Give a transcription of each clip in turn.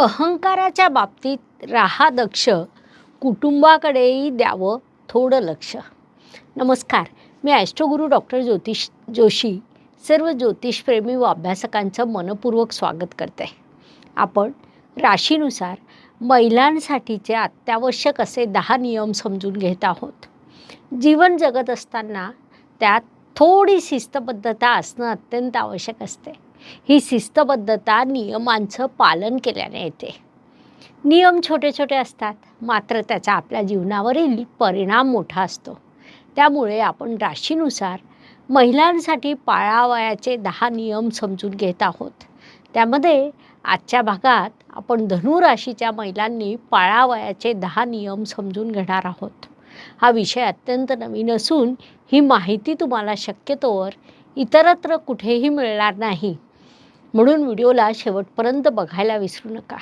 अहंकाराच्या बाबतीत राहा दक्ष कुटुंबाकडेही द्यावं थोडं लक्ष. नमस्कार मी ॲस्ट्रोगुरू डॉक्टर ज्योतिष जोशी सर्व ज्योतिषप्रेमी व अभ्यासकांचं मनपूर्वक स्वागत करते. आपण राशीनुसार महिलांसाठीचे अत्यावश्यक असे दहा नियम समजून घेत आहोत. जीवन जगत असताना त्यात थोडी शिस्तबद्धता असणं अत्यंत आवश्यक असते. ही शिस्तबद्धता नियमांचं पालन केल्याने येते. नियम छोटे छोटे असतात मात्र त्याचा आपल्या जीवनावरील परिणाम मोठा असतो. त्यामुळे आपण राशीनुसार महिलांसाठी पाळावयाचे दहा नियम समजून घेत आहोत. त्यामध्ये आजच्या भागात आपण धनुराशीच्या महिलांनी पाळावयाचे दहा नियम समजून घेणार आहोत. हा विषय अत्यंत नवीन असून ही माहिती तुम्हाला शक्यतोवर इतरत्र कुठेही मिळणार नाही. म्हणून व्हिडिओला शेवटपर्यंत बघायला विसरू नका.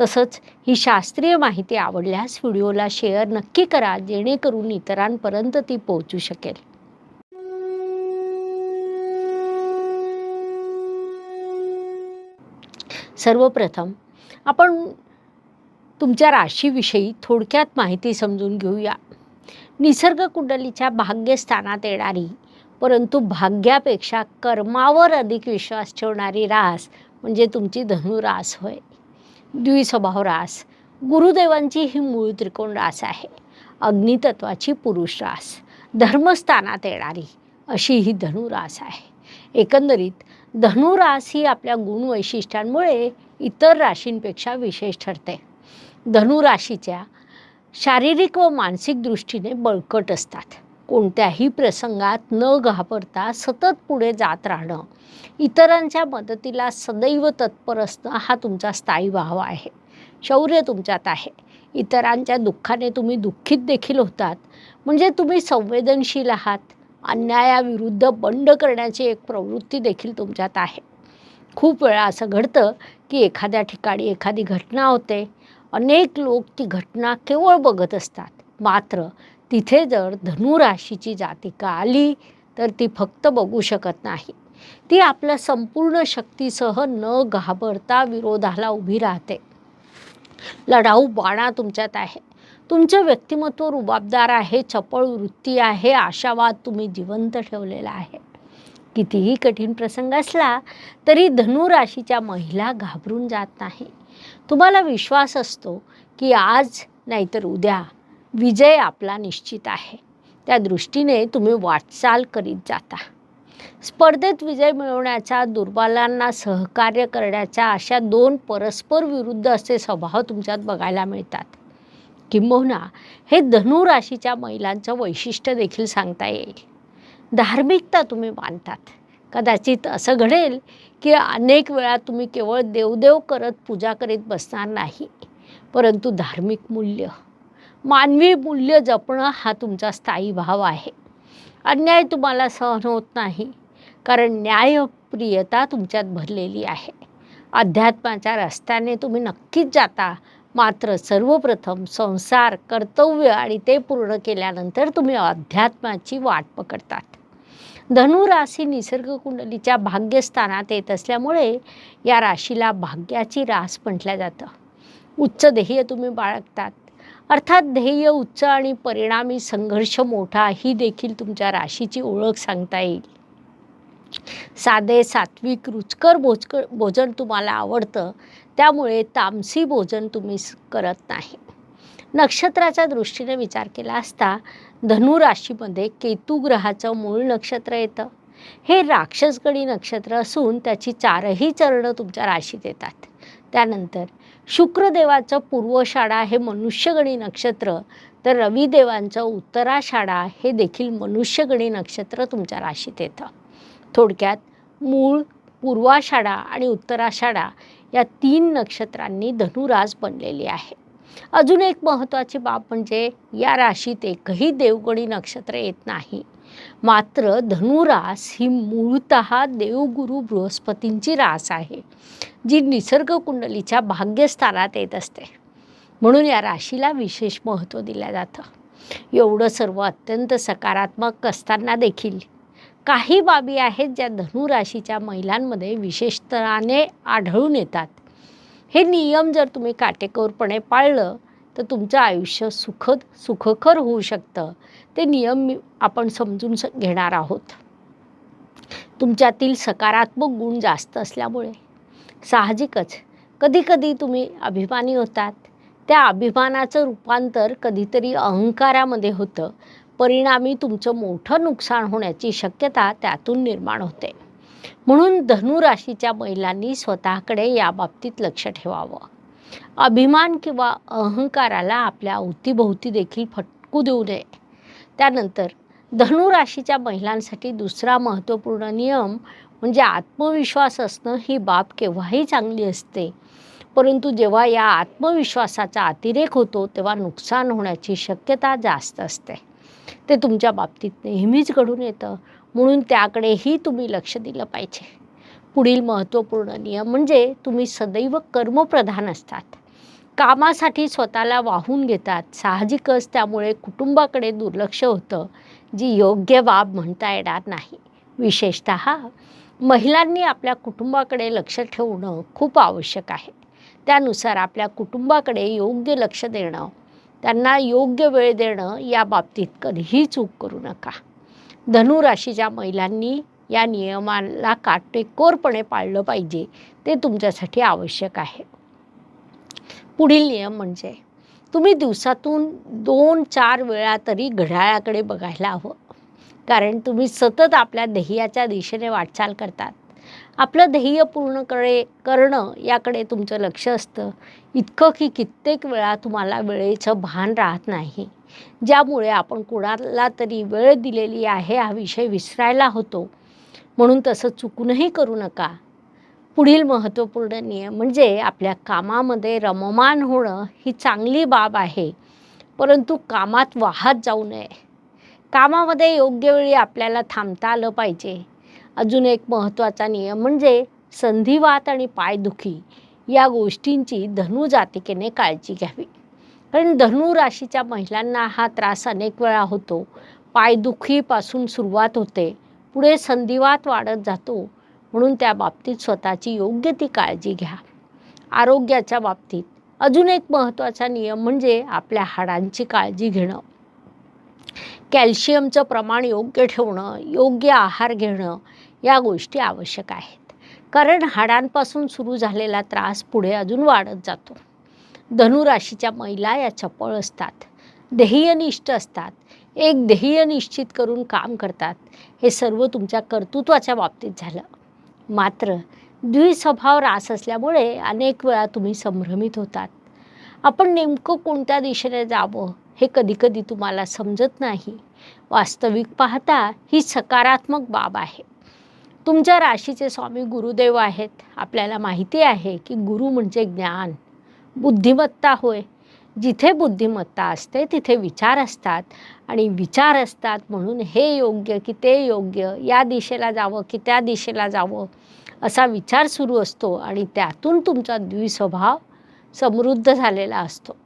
तसंच ही शास्त्रीय माहिती आवडल्यास व्हिडिओला शेअर नक्की करा जेणेकरून इतरांपर्यंत ती पोहोचू शकेल. सर्वप्रथम आपण तुमच्या राशीविषयी थोडक्यात माहिती समजून घेऊया. निसर्ग कुंडलीच्या भाग्यस्थानात येणारी परंतु भाग्यापेक्षा कर्मावर अधिक विश्वास ठेवणारी रास म्हणजे तुमची धनुरास होय. द्विस्वभाव रास. गुरुदेवांची ही मूळ त्रिकोण रास आहे. अग्नितत्वाची पुरुष रास. धर्मस्थानात येणारी अशी ही धनुरास आहे. एकंदरीत धनुरास ही आपल्या गुणवैशिष्ट्यांमुळे इतर राशींपेक्षा विशेष ठरते. धनुराशीच्या शारीरिक व मानसिक दृष्टीने बळकट असतात. कोणत्याही प्रसंगात न घाबरता सतत पुढे जात राहणं इतरांच्या मदतीला सदैव तत्पर असणं हा तुमचा स्थायी भाव आहे. शौर्य तुमच्यात आहे. इतरांच्या दुःखाने तुम्ही दुःखित देखील होतात. म्हणजे तुम्ही संवेदनशील आहात. अन्यायाविरुद्ध बंड करण्याची एक प्रवृत्ती देखील तुमच्यात आहे. खूप वेळा असं घडतं की एखाद्या ठिकाणी एखादी घटना होते. अनेक लोक ती घटना केवळ बघत असतात. मात्र तिथे जर धनुराशीची जातिका आली तर ती फक्त बघू शकत नाही. ती आपल्या संपूर्ण शक्तीसह न घाबरता विरोधाला उभी राहते. लढाऊ बाणा तुमच्यात आहे. तुमचं व्यक्तिमत्व रुबाबदार आहे चपळ वृत्ती आहे आशावाद तुम्ही जिवंत ठेवलेला आहे. कितीही कठीण प्रसंग असला तरी धनुराशीच्या महिला घाबरून जात नाही. तुम्हाला विश्वास असतो की आज नाहीतर उद्या विजय आपला निश्चित आहे. त्या दृष्टीने तुम्ही वाटचाल करीत जाता. स्पर्धेत विजय मिळवण्याचा दुर्बलांना सहकार्य करण्याच्या अशा दोन परस्पर विरुद्ध असे स्वभाव तुमच्यात बघायला मिळतात. किंबहुना हे धनुराशीच्या महिलांचं वैशिष्ट्य देखील सांगता येईल. धार्मिकता तुम्ही मानतात. कदाचित असं घडेल की अनेक वेळा तुम्ही केवळ देवदेव करत पूजा करीत बसणार नाही परंतु धार्मिक मूल्य. मानवी मूल्य जपणं हा तुमचा स्थायी भाव आहे. अन्याय तुम्हाला सहन होत नाही कारण न्यायप्रियता तुमच्यात भरलेली आहे. अध्यात्माच्या रस्त्याने तुम्ही नक्कीच जाता मात्र सर्वप्रथम संसार कर्तव्य आणि ते पूर्ण केल्यानंतर तुम्ही अध्यात्माची वाट पकडतात. धनुराशी निसर्ग कुंडलीच्या भाग्यस्थानात येत असल्यामुळे या राशीला भाग्याची रास म्हटलं जातं. उच्च ध्येय तुम्ही बाळगतात अर्थात ध्येय उच्च आणि परिणामी संघर्ष मोठा ही देखील तुमच्या राशीची ओळख सांगता येईल. साधे सात्विक रुचकर भोजकर भोजन तुम्हाला आवडतं त्यामुळे तामसी भोजन तुम्ही करत नाही. नक्षत्राच्या दृष्टीने विचार केला असता धनुराशीमध्ये केतू ग्रहाचं मूळ नक्षत्र येतं. हे राक्षसगडी नक्षत्र असून त्याची चारही चरणं तुमच्या राशीत येतात. त्यानंतर शुक्रदेवाचं पूर्वशाळा हे मनुष्यगणी नक्षत्र तर रविदेवांचं उत्तराषाढा हे देखील मनुष्यगणी नक्षत्र तुमच्या राशीत येतं. थोडक्यात मूळ पूर्वाषाढा आणि उत्तराषाढा या तीन नक्षत्रांनी धनुरास बनलेली आहे. अजून एक महत्त्वाची बाब म्हणजे या राशीत एकही देवगणी नक्षत्र येत नाही. मात्र धनुरास ही मूळत देवगुरु बृहस्पतींची रास आहे जी निसर्ग कुंडलीच्या भाग्यस्थानात येत असते. म्हणून या राशीला विशेष महत्त्व दिलं जातं. एवढं सर्व अत्यंत सकारात्मक असताना देखील काही बाबी आहेत ज्या धनुराशीच्या महिलांमध्ये विशेषतराने आढळून येतात. हे नियम जर तुम्ही काटेकोरपणे पाळलं तर तुमचं आयुष्य सुखद सुखकर होऊ शकतं. ते नियम आपण समजून घेणार आहोत. तुमच्यातील सकारात्मक गुण जास्त असल्यामुळे. साहजिकच. कधीकधी तुम्ही अभिमानी होतात. त्या अभिमानाचं रूपांतर कधीतरी अहंकारामध्ये होतं. परिणामी तुमचं मोठं नुकसान होण्याची शक्यता त्यातून निर्माण होते. म्हणून धनुराशीच्या महिलांनी स्वतःकडे याबाबतीत लक्ष ठेवावं. अभिमान किंवा अहंकाराला आपल्या अवतीभोवती देखील फटकू देऊ नये. त्यानंतर धनुराशीच्या महिलांसाठी दुसरा महत्त्वपूर्ण नियम म्हणजे आत्मविश्वास असणं ही बाब केव्हाही चांगली असते. परंतु जेव्हा या आत्मविश्वासाचा अतिरेक होतो तेव्हा नुकसान होण्याची शक्यता जास्त असते. ते तुमच्या बाबतीत नेहमीच घडून येतं. म्हणून त्याकडेही तुम्ही लक्ष दिलं पाहिजे. पुढील महत्त्वपूर्ण नियम म्हणजे तुम्ही सदैव कर्मप्रधान असतात. कामासाठी स्वतःला वाहून घेतात. साहजिकच त्यामुळे कुटुंबाकडे दुर्लक्ष होतं जी योग्य बाब म्हणता येणार नाही. विशेषत महिलांनी आपल्या कुटुंबाकडे लक्ष ठेवणं खूप आवश्यक आहे. त्यानुसार आपल्या कुटुंबाकडे योग्य लक्ष देणं त्यांना योग्य वेळ देणं या बाबतीत कधीही चूक करू नका. धनुराशीच्या महिलांनी या नियमाला काटेकोरपणे पाळलं पाहिजे. ते तुमच्यासाठी आवश्यक आहे. पुढील नियम म्हणजे तुम्ही दिवसातून दोन चार वेळा तरी घड्याळाकडे बघायला हवं. कारण तुम्ही सतत आपल्या ध्येयाच्या दिशेने वाटचाल करतात. आपलं ध्येय पूर्ण करे करणं याकडे तुमचं लक्ष असतं. इतकं की कित्येक वेळा तुम्हाला वेळेचं भान राहत नाही. ज्यामुळे आपण कुणाला तरी वेळ दिलेली आहे हा विषय विसरायला होतो. म्हणून तसं चुकूनही करू नका. पुढील महत्त्वपूर्ण नियम म्हणजे आपल्या कामामध्ये रममान होणं ही चांगली बाब आहे. परंतु कामात वाहत जाऊ नये. कामामध्ये योग्य वेळी आपल्याला थांबता आलं पाहिजे. अजून एक महत्त्वाचा नियम म्हणजे संधिवात आणि पायदुखी या गोष्टींची धनु जातिकेने काळजी घ्यावी. कारण धनु राशीच्या महिलांना हा त्रास अनेक वेळा होतो. पायदुखीपासून सुरुवात होते. पुढे संधिवात वाढत जातो. म्हणून त्या बाबतीत स्वतःची योग्य ती काळजी घ्या. आरोग्याच्या बाबतीत अजून एक महत्त्वाचा नियम म्हणजे आपल्या हाडांची काळजी घेणं. कॅल्शियमचं प्रमाण योग्य ठेवणं योग्य आहार घेणं या गोष्टी आवश्यक आहेत. कारण हाडांपासून सुरू झालेला त्रास पुढे अजून वाढत जातो. धनुराशीच्या महिला या चपळ असतात. ध्येयनिष्ठ असतात. एक ध्येय निश्चित करून काम करतात. हे सर्व तुमच्या कर्तृत्वाच्या बाबतीत झालं. मात्र द्विस्वभाव रास असल्यामुळे अनेक वेळा तुम्ही संभ्रमित होतात. आपण नेमकं कोणत्या दिशेने जावं हे कधीकधी तुम्हाला समजत नाही. वास्तविक पाहता ही सकारात्मक बाब आहे. तुमच्या राशीचे स्वामी गुरुदेव आहेत. आपल्याला माहिती आहे की गुरु म्हणजे ज्ञान. बुद्धिमत्ता होय. जिथे बुद्धिमत्ता असते तिथे विचार असतात. आणि विचार असतात म्हणून हे योग्य की ते योग्य या दिशेला जावं की त्या दिशेला जावं असा विचार सुरू असतो आणि त्यातून तुमचा द्विस्वभाव समृद्ध झालेला असतो.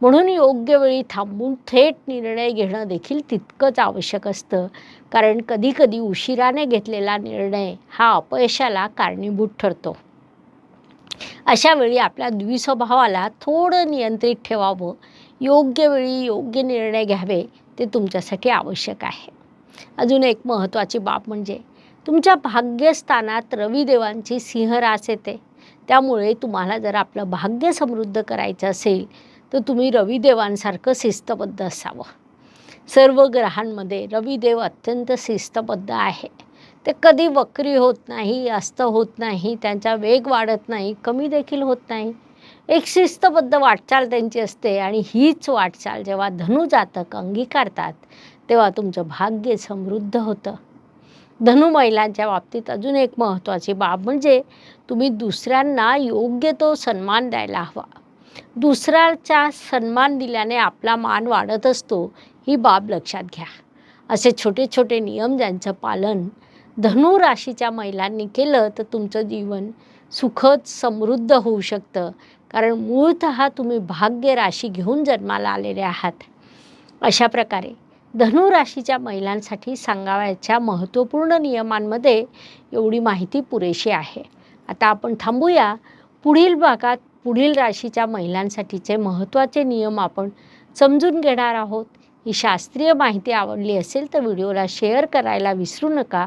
म्हणून योग्य वेळी थांबून थेट निर्णय घेणं देखील तितकंच आवश्यक असतं. कारण कधीकधी उशिराने घेतलेला निर्णय हा अपयशाला कारणीभूत ठरतो. अशा वेळी आपल्या द्विस्वभावाला थोडं नियंत्रित ठेवावं. योग्य वेळी योग्य निर्णय घ्यावे ते तुमच्यासाठी आवश्यक आहे. अजून एक महत्त्वाची बाब म्हणजे तुमच्या भाग्यस्थानात रविदेवांची सिंहरास येते. त्यामुळे तुम्हाला जर आपलं भाग्य समृद्ध करायचं असेल तर तुम्ही रविदेवांसारखं शिस्तबद्ध असावं. सर्व ग्रहांमध्ये रविदेव अत्यंत शिस्तबद्ध आहे. ते कधी वक्री होत नाही जास्त होत नाही त्यांचा वेग वाढत नाही कमी देखील होत नाही. एक शिस्तबद्ध वाटचाल त्यांची असते आणि हीच वाटचाल जेव्हा धनु जातक अंगीकारतात तेव्हा तुमचं भाग्य समृद्ध होतं. धनु महिलांच्या बाबतीत अजून एक महत्त्वाची बाब म्हणजे तुम्ही दुसऱ्यांना योग्य तो सन्मान द्यायला हवा. दुसऱ्याचा सन्मान दिल्याने आपला मान वाढत असतो ही बाब लक्षात घ्या. असे छोटे छोटे नियम ज्यांचं पालन धनु राशीच्या महिलांनी केलं तर तुमचं जीवन सुखद समृद्ध होऊ शकतं. कारण मूळत तुम्ही भाग्य राशी घेऊन जन्माला आलेले आहात. अशा प्रकारे धनु राशीच्या महिलांसाठी सांगावयाच्या महत्त्वपूर्ण नियमांमध्ये एवढी माहिती पुरेशी आहे. आता आपण थांबूया. पुढील भागात पुढील राशीच्या महिलांसाठीचे महत्त्वाचे नियम आपण समजून घेणार आहोत. ही शास्त्रीय माहिती आवडली असेल तर व्हिडिओला शेअर करायला विसरू नका.